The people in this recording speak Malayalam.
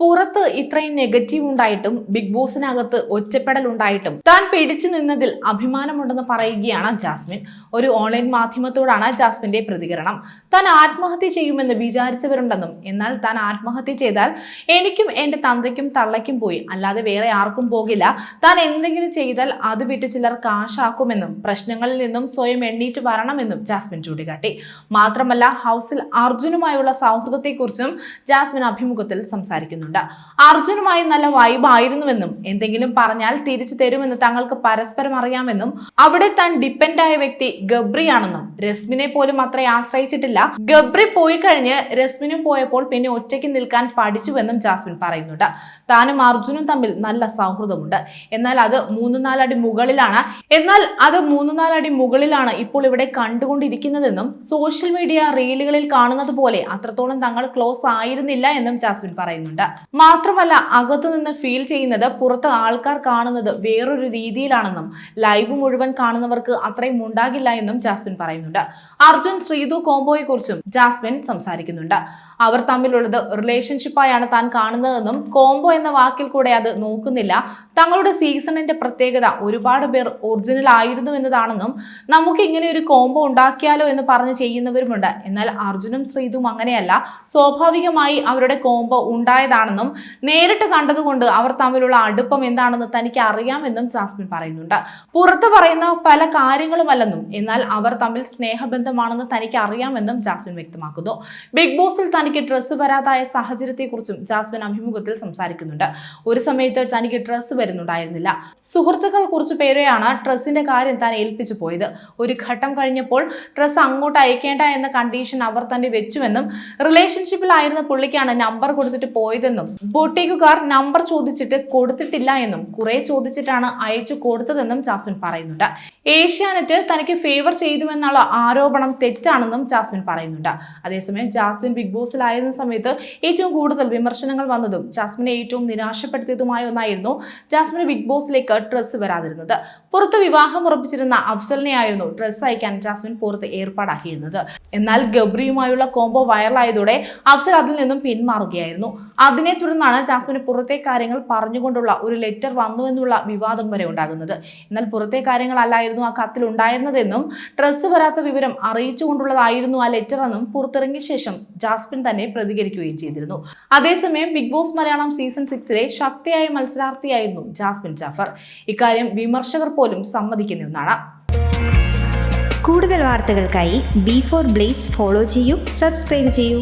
പുറത്ത് ഇത്രയും നെഗറ്റീവ് ഉണ്ടായിട്ടും ബിഗ് ബോസിനകത്ത് ഒറ്റപ്പെടൽ ഉണ്ടായിട്ടും താൻ പിടിച്ചു നിന്നതിൽ അഭിമാനമുണ്ടെന്ന് പറയുകയാണ് ജാസ്മിൻ. ഒരു ഓൺലൈൻ മാധ്യമത്തോടാണ് ജാസ്മിന്റെ പ്രതികരണം. താൻ ആത്മഹത്യ ചെയ്യുമെന്ന് വിചാരിച്ചവരുണ്ടെന്നും എന്നാൽ താൻ ആത്മഹത്യ ചെയ്താൽ എനിക്കും എന്റെ തന്തയ്ക്കും തള്ളയ്ക്കും പോയി. അല്ലാതെ വേറെ ആർക്കും പോകില്ല. താൻ എന്തെങ്കിലും ചെയ്താൽ അത് വിട്ട് ചിലർ കാശാക്കുമെന്നും പ്രശ്നങ്ങളിൽ നിന്നും സ്വയം എണ്ണീറ്റ് വരണമെന്നും ജാസ്മിൻ ചൂണ്ടിക്കാട്ടി. മാത്രമല്ല ഹൗസിൽ അർജുനുമായുള്ള സൗഹൃദത്തെക്കുറിച്ചും ജാസ്മിൻ അഭിമുഖത്തിൽ സംസാരിക്കുന്നുണ്ട് അർജുനുമായി നല്ല വൈബായിരുന്നുവെന്നും എന്തെങ്കിലും പറഞ്ഞാൽ തിരിച്ചു തരുമെന്ന് തങ്ങൾക്ക് പരസ്പരം അറിയാമെന്നും അവിടെ താൻ ഡിപ്പെൻഡായ വ്യക്തി ഗബ്രിയാണെന്നും രശ്മിനെ പോലും അത്ര ആശ്രയിച്ചിട്ടില്ല. ഗബ്രി പോയി കഴിഞ്ഞ് രശ്മിനും പോയപ്പോൾ പിന്നെ ഒറ്റയ്ക്ക് നിൽക്കാൻ പഠിച്ചുവെന്നും ജാസ്മിൻ പറയുന്നുണ്ട്. താനും അർജുനും തമ്മിൽ നല്ല സൗഹൃദമുണ്ട്. എന്നാൽ അത് മൂന്ന് നാലടി മുകളിലാണ്. എന്നാൽ അത് മൂന്ന് നാലടി മുകളിലാണ് ഇപ്പോൾ ഇവിടെ കണ്ടുകൊണ്ടിരിക്കുന്നതെന്നും സോഷ്യൽ മീഡിയ റീലുകളിൽ കാണുന്നത് പോലെ അത്രത്തോളം തങ്ങൾ ക്ലോസ് ആയിരുന്നില്ല എന്നും ജാസ്മിൻ പറയുന്നുണ്ട്. മാത്രമല്ല അകത്തുനിന്ന് ഫീൽ ചെയ്യുന്നത് പുറത്ത് ആൾക്കാർ കാണുന്നത് വേറൊരു രീതിയിലാണെന്നും ലൈവ് മുഴുവൻ കാണുന്നവർക്ക് അത്രയും ഉണ്ടാകില്ല എന്നും ജാസ്മിൻ പറയുന്നുണ്ട്. അർജുൻ ശ്രീതു കോംബോയെ കുറിച്ചും ജാസ്മിൻ സംസാരിക്കുന്നുണ്ട്. അവർ തമ്മിലുള്ളത് റിലേഷൻഷിപ്പായാണ് താൻ കാണുന്നതെന്നും കോംബോ എന്ന വാക്കിൽ കൂടെ അത് നോക്കുന്നില്ല. തങ്ങളുടെ സീസണിന്റെ പ്രത്യേകത ഒരുപാട് പേർ ഒറിജിനൽ ആയിരുന്നു എന്നതാണെന്നും നമുക്ക് ഇങ്ങനെ ഒരു കോംബോ ഉണ്ടാക്കിയാലോ എന്ന് പറഞ്ഞ് ചെയ്യുന്നവരുമുണ്ട്. എന്നാൽ അർജുനും ശ്രീതും അങ്ങനെയല്ല. സ്വാഭാവികമായി അവരുടെ കോംബോ ഉണ്ടായതാണെന്നും നേരിട്ട് കണ്ടതുകൊണ്ട് അവർ തമ്മിലുള്ള അടുപ്പം എന്താണെന്ന് തനിക്ക് അറിയാമെന്നും ജാസ്മിൻ പറയുന്നുണ്ട്. പുറത്ത് പറയുന്ന പല കാര്യങ്ങളുമല്ലെന്നും എന്നാൽ അവർ തമ്മിൽ സ്നേഹബന്ധമാണെന്ന് തനിക്ക് അറിയാമെന്നും ജാസ്മിൻ വ്യക്തമാക്കുന്നു. ബിഗ് ബോസിൽ തനിക്ക് ഡ്രസ്സ് വരാതായ സാഹചര്യത്തെക്കുറിച്ചും ജാസ്മിൻ അഭിമുഖത്തിൽ സംസാരിക്കുന്നുണ്ട്. ഒരു സമയത്ത് തനിക്ക് ഡ്രസ്സ് വരുന്നുണ്ടായിരുന്നില്ല. സുഹൃത്തുക്കൾ കുറച്ചു പേരെയാണ് ഡ്രസ്സിന്റെ കാര്യം താൻ ഏൽപ്പിച്ചു പോയത്. ഒരു ഘട്ടം കഴിഞ്ഞപ്പോൾ ഡ്രസ്സ് അങ്ങോട്ട് അയക്കേണ്ട എന്ന കണ്ടീഷൻ അവർ തന്നെ വെച്ചുവെന്നും റിലേഷൻഷിപ്പിലായിരുന്ന പുള്ളിക്കാണ് നമ്പർ കൊടുത്തിട്ട് പോയതെന്നും ബൊട്ടേക്കുകാർ നമ്പർ ചോദിച്ചിട്ട് കൊടുത്തിട്ടില്ല എന്നും കുറെ ചോദിച്ചിട്ടാണ് അയച്ചു കൊടുത്തതെന്നും ജാസ്മിൻ പറയുന്നുണ്ട്. ഏഷ്യാനെറ്റ് തനിക്ക് ഫേവർ ചെയ്തുവെന്നുള്ള ആരോപണം തെറ്റാണെന്നും ജാസ്മിൻ പറയുന്നുണ്ട്. അതേസമയം ജാസ്മിൻ ബിഗ് ബോസിലായിരുന്ന സമയത്ത് ഏറ്റവും കൂടുതൽ വിമർശനങ്ങൾ വന്നതും ജാസ്മിനെ ഏറ്റവും നിരാശപ്പെടുത്തിയതുമായ ഒന്നായിരുന്നു ജാസ്മിന് ബിഗ് ബോസിലേക്ക് ഡ്രസ്സ് വരാതിരുന്നത്. പുറത്ത് വിവാഹം ഉറപ്പിച്ചിരുന്ന അഫ്സലിനെയായിരുന്നു ഡ്രസ്സ് അയക്കാൻ ജാസ്മിൻ പുറത്ത് ഏർപ്പാടാക്കിയിരുന്നത്. എന്നാൽ ഗബ്രിയുമായുള്ള കോംബോ വൈറലായതോടെ അഫ്സൽ അതിൽ നിന്നും പിന്മാറുകയായിരുന്നു. അതിനെ തുടർന്നാണ് ജാസ്മിന് പുറത്തെ കാര്യങ്ങൾ പറഞ്ഞുകൊണ്ടുള്ള ഒരു ലെറ്റർ വന്നു എന്നുള്ള വിവാദം വരെ ഉണ്ടാകുന്നത്. എന്നാൽ പുറത്തെ കാര്യങ്ങളല്ലായിരുന്നു ആ കത്തിൽ ഉണ്ടായിരുന്നതെന്നും ഡ്രസ്സ് വരാത്ത വിവരം അറിയിച്ചുകൊണ്ടുള്ളതായിരുന്നു ആ ലെറ്റർ എന്നും പുറത്തിറങ്ങിയ ശേഷം ജാസ്മിൻ തന്നെ പ്രതികരിക്കുകയും ചെയ്തിരുന്നു. അതേസമയം ബിഗ് ബോസ് മലയാളം സീസൺ സിക്സിലെ ശക്തിയായ മത്സരാർത്ഥിയായിരുന്നു ജാസ്മിൻ ജാഫർ. ഇക്കാര്യം വിമർശകർ പോലും സമ്മതിക്കുന്ന ഒന്നാണ്. കൂടുതൽ വാർത്തകൾക്കായി ബി ഫോർ ബ്ലേസ് ഫോളോ ചെയ്യൂ സബ്സ്ക്രൈബ് ചെയ്യൂ.